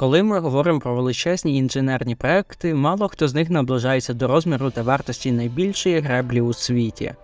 Коли ми говоримо про величезні інженерні проекти, мало хто з них наближається до розміру та вартості найбільшої греблі у світі.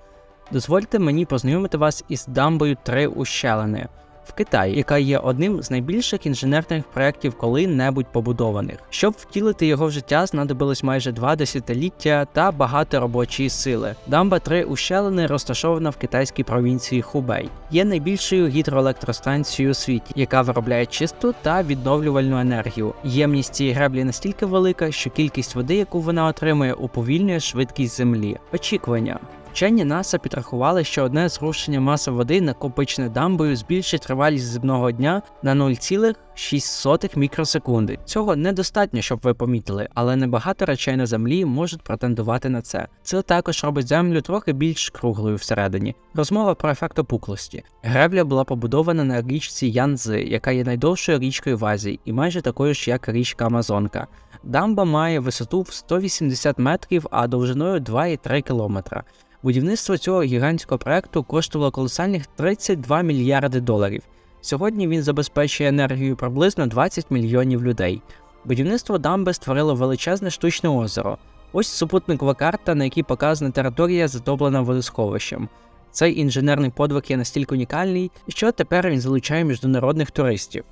Дозвольте мені познайомити вас із дамбою Три Ущелини в Китаї, яка є одним з найбільших інженерних проєктів коли-небудь побудованих. Щоб втілити його в життя, знадобилось майже два десятиліття та багато робочої сили. Дамба Три Ущелини розташована в китайській провінції Хубей, є найбільшою гідроелектростанцією у світі, яка виробляє чисту та відновлювальну енергію. Ємність цієї греблі настільки велика, що кількість води, яку вона отримує, уповільнює швидкість землі. Очікування. Вчені НАСА підрахували, що одне зрушення маси води, накопичене дамбою, збільшить тривалість земного дня на 0,6 мікросекунди. Цього недостатньо, щоб ви помітили, але небагато речей на землі можуть претендувати на це. Це також робить землю трохи більш круглою всередині. Розмова про ефект опуклості. Гребля була побудована на річці Янзи, яка є найдовшою річкою в Азії, і майже такою ж, як річка Амазонка. Дамба має висоту в 180 метрів, а довжиною 2,3 кілометра. Будівництво цього гігантського проекту коштувало колосальних 32 мільярди доларів. Сьогодні він забезпечує енергію приблизно 20 мільйонів людей. Будівництво дамби створило величезне штучне озеро. Ось супутникова карта, на якій показана територія, затоплена водосховищем. Цей інженерний подвиг є настільки унікальний, що тепер він залучає міжнародних туристів.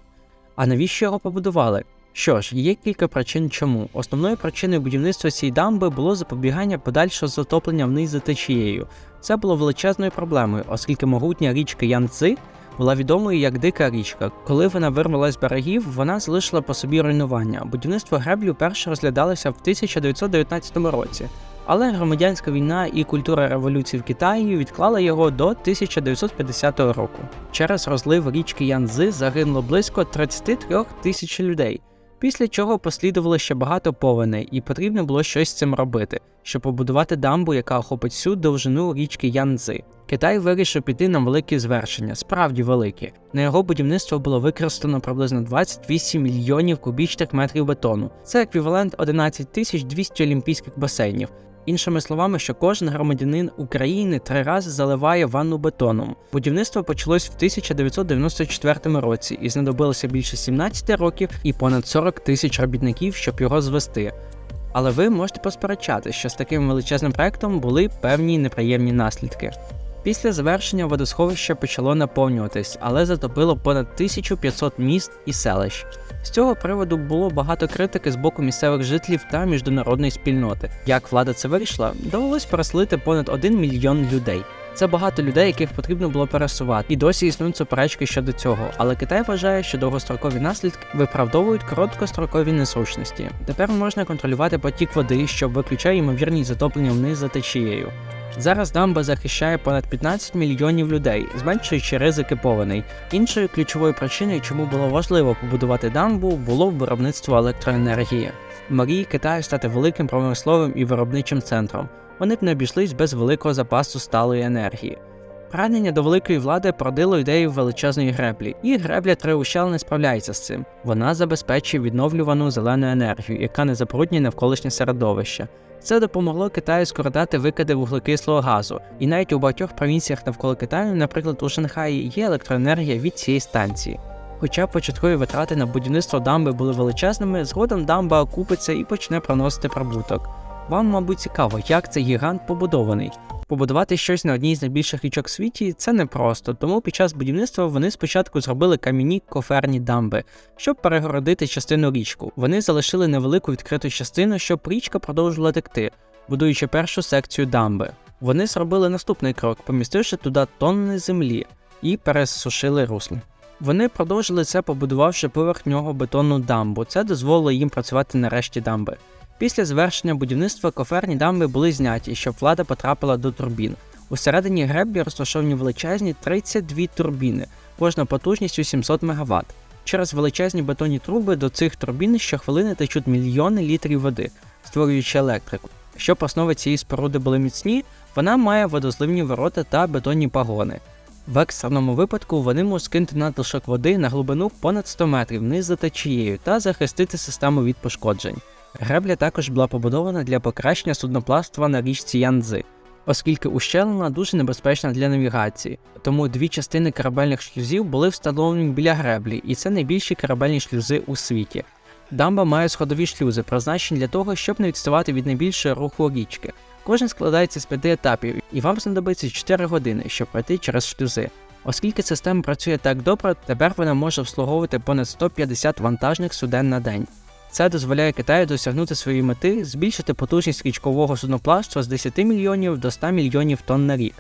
А навіщо його побудували? Що ж, є кілька причин чому. Основною причиною будівництва цієї дамби було запобігання подальшого затоплення вниз за течією. Це було величезною проблемою, оскільки могутня річка Янци була відомою як дика річка. Коли вона вирвалась з берегів, вона залишила по собі руйнування. Будівництво греблі вперше розглядалося в 1919 році. Але громадянська війна і культура революції в Китаї відклали його до 1950 року. Через розлив річки Янзи загинуло близько 33 тисяч людей. Після чого послідувало ще багато повеней, і потрібно було щось з цим робити, щоб побудувати дамбу, яка охопить всю довжину річки Янзи. Китай вирішив піти на великі звершення, справді великі. На його будівництво було використано приблизно 28 мільйонів кубічних метрів бетону. Це еквівалент 11 тисяч 200 олімпійських басейнів. Іншими словами, що кожен громадянин України три рази заливає ванну бетоном. Будівництво почалось в 1994 році і знадобилося більше 17 років і понад 40 тисяч робітників, щоб його звести. Але ви можете посперечати, що з таким величезним проектом були певні неприємні наслідки. Після завершення водосховище почало наповнюватись, але затопило понад 1500 міст і селищ. З цього приводу було багато критики з боку місцевих жителів та міжнародної спільноти. Як влада це вирішила, довелось переслити понад 1 мільйон людей. Це багато людей, яких потрібно було пересувати, і досі існують суперечки щодо цього. Але Китай вважає, що довгострокові наслідки виправдовують короткострокові несручності. Тепер можна контролювати потік води, що виключає ймовірність затоплення вниз за течією. Зараз дамба захищає понад 15 мільйонів людей, зменшуючи ризики повеней. Іншою ключовою причиною, чому було важливо побудувати дамбу, було виробництво електроенергії. Мрії Китаю стати великим промисловим і виробничим центром. Вони б не обійшлись без великого запасу сталої енергії. Прагнення до великої влади породило ідею величезної греблі, і гребля Триущел не справляється з цим. Вона забезпечує відновлювану зелену енергію, яка не забруднює навколишнє середовище. Це допомогло Китаю скоротати викиди вуглекислого газу, і навіть у багатьох провінціях навколо Китаю, наприклад, у Шанхаї, є електроенергія від цієї станції. Хоча початкові витрати на будівництво дамби були величезними, згодом дамба окупиться і почне проносити прибуток. Вам, мабуть, цікаво, як цей гігант побудований. Побудувати щось на одній з найбільших річок в світі це непросто, тому під час будівництва вони спочатку зробили кам'яні коферні дамби, щоб перегородити частину річку. Вони залишили невелику відкриту частину, щоб річка продовжувала текти, будуючи першу секцію дамби. Вони зробили наступний крок, помістивши туди тонни землі і пересушили русло. Вони продовжили це, побудувавши поверх нього бетонну дамбу. Це дозволило їм працювати на решті дамби. Після завершення будівництва коферні дамби були зняті, щоб влада потрапила до турбін. Усередині греблі розташовані величезні 32 турбіни, кожна потужністю 700 МВт. Через величезні бетонні труби до цих турбін щохвилини течуть мільйони літрів води, створюючи електрику. Щоб основи цієї споруди були міцні, вона має водозливні ворота та бетонні пагони. В екстреному випадку вони можуть скинути надлишок води на глибину понад 100 метрів вниз за течією та захистити систему від пошкоджень. Гребля також була побудована для покращення судноплавства на річці Янзи, оскільки ущелина дуже небезпечна для навігації, тому дві частини корабельних шлюзів були встановлені біля греблі, і це найбільші корабельні шлюзи у світі. Дамба має сходові шлюзи, призначені для того, щоб не відставати від найбільшого руху річки. Кожен складається з п'яти етапів, і вам знадобиться 4 години, щоб пройти через шлюзи. Оскільки система працює так добре, тепер вона може обслуговувати понад 150 вантажних суден на день. Це дозволяє Китаю досягнути своєї мети збільшити потужність річкового судноплавства з 10 мільйонів до 100 мільйонів тонн на рік.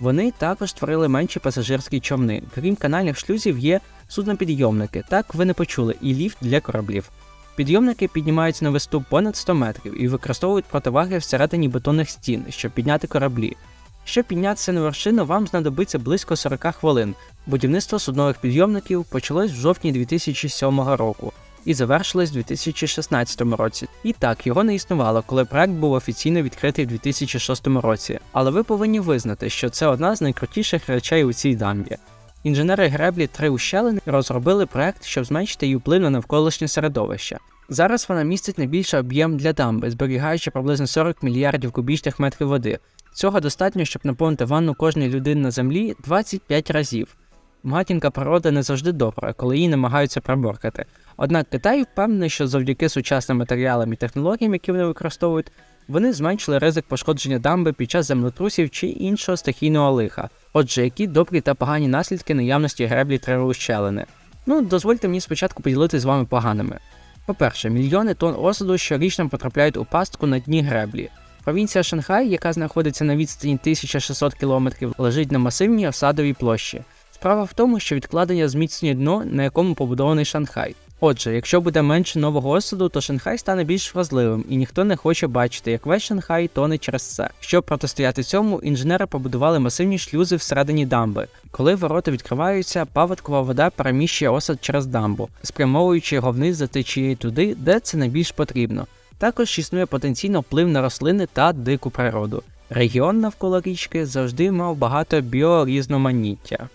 Вони також створили менші пасажирські човни. Крім канальних шлюзів, є суднопідйомники. Так ви не почули, і ліфт для кораблів. Підйомники піднімаються на виступ понад 100 метрів і використовують противаги всередині бетонних стін, щоб підняти кораблі. Щоб піднятися на вершину, вам знадобиться близько 40 хвилин. Будівництво суднових підйомників почалось в жовтні 2007 року і завершилось у 2016 році. І так, його не існувало, коли проект був офіційно відкритий в 2006 році. Але ви повинні визнати, що це одна з найкрутіших речей у цій дамбі. Інженери греблі три ущелини розробили проект, щоб зменшити її вплив на навколишнє середовище. Зараз вона містить найбільший об'єм для дамби, зберігаючи приблизно 40 мільярдів кубічних метрів води. Цього достатньо, щоб наповнити ванну кожної людини на землі 25 разів. Матінка природа не завжди добра, коли її намагаються приборкати. Однак Китай впевнений, що завдяки сучасним матеріалам і технологіям, які вони використовують, вони зменшили ризик пошкодження дамби під час землетрусів чи іншого стихійного лиха. Отже, які добрі та погані наслідки наявності греблі ущелини? Ну, дозвольте мені спочатку поділитися з вами поганими. По-перше, мільйони тонн осаду щорічно потрапляють у пастку на дні греблі. Провінція Шанхай, яка знаходиться на відстані 1600 км, лежить на масивній осадовій площі. Справа в тому, що відкладення зміцнює дно, на якому побудований Шанхай. Отже, якщо буде менше нового осаду, то Шанхай стане більш вразливим, і ніхто не хоче бачити, як весь Шанхай тоне через це. Щоб протистояти цьому, інженери побудували масивні шлюзи всередині дамби. Коли ворота відкриваються, паводкова вода переміщує осад через дамбу, спрямовуючи його вниз за течією туди, де це найбільш потрібно. Також існує потенційно вплив на рослини та дику природу. Регіон навколо річки завжди мав багато біорізноманіття.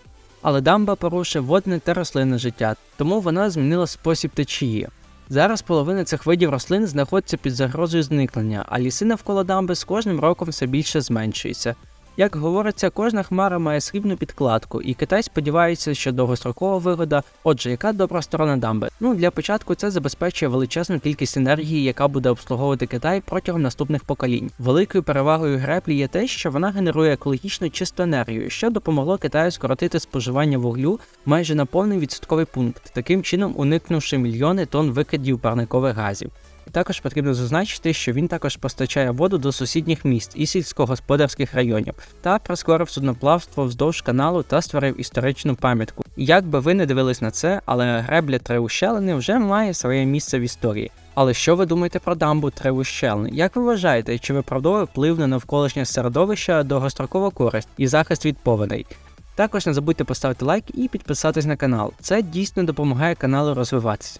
Але дамба порушує водне та рослинне життя, тому вона змінила спосіб течії. Зараз половина цих видів рослин знаходиться під загрозою зникнення, а ліси навколо дамби з кожним роком все більше зменшуються. Як говориться, кожна хмара має срібну підкладку, і Китай сподівається, що довгострокова вигода. Отже, яка добра сторона дамби? Ну для початку це забезпечує величезну кількість енергії, яка буде обслуговувати Китай протягом наступних поколінь. Великою перевагою греблі є те, що вона генерує екологічно чисту енергію, що допомогло Китаю скоротити споживання вуглю майже на повний відсотковий пункт, таким чином уникнувши мільйони тонн викидів парникових газів. Також потрібно зазначити, що він також постачає воду до сусідніх міст і сільськогосподарських районів та прискорив судноплавство вздовж каналу та створив історичну пам'ятку. Як би ви не дивились на це, але гребля Треущелини вже має своє місце в історії. Але що ви думаєте про дамбу Треущелини? Як ви вважаєте, чи виправдовує вплив на навколишнє середовище довгострокова користь і захист від повеней? Також не забудьте поставити лайк і підписатись на канал. Це дійсно допомагає каналу розвиватися.